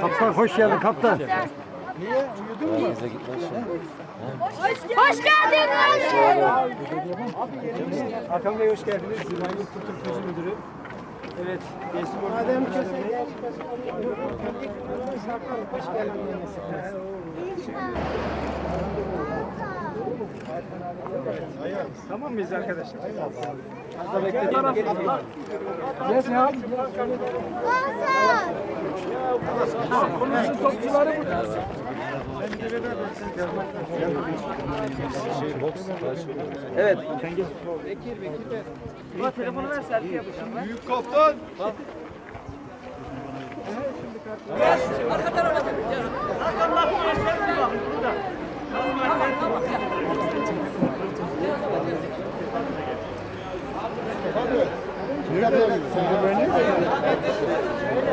Kaptan hoş geldin kaptan. Hoş geldiniz. Hakan Bey hoş geldiniz. Zirvaylı Kültür Turizm Müdürü. Evet, Madem Hoş geldiniz. Tamam mıyız arkadaşlar? Fazla bekledik. Yes ya. Konuşun topçuları burada. Evet. Ulan telefonu ver selfie yapacağım ben. Büyük kaptan. Tarafa. Arka tarafa. Güzel bir yer. Sen de beğeniyor musun?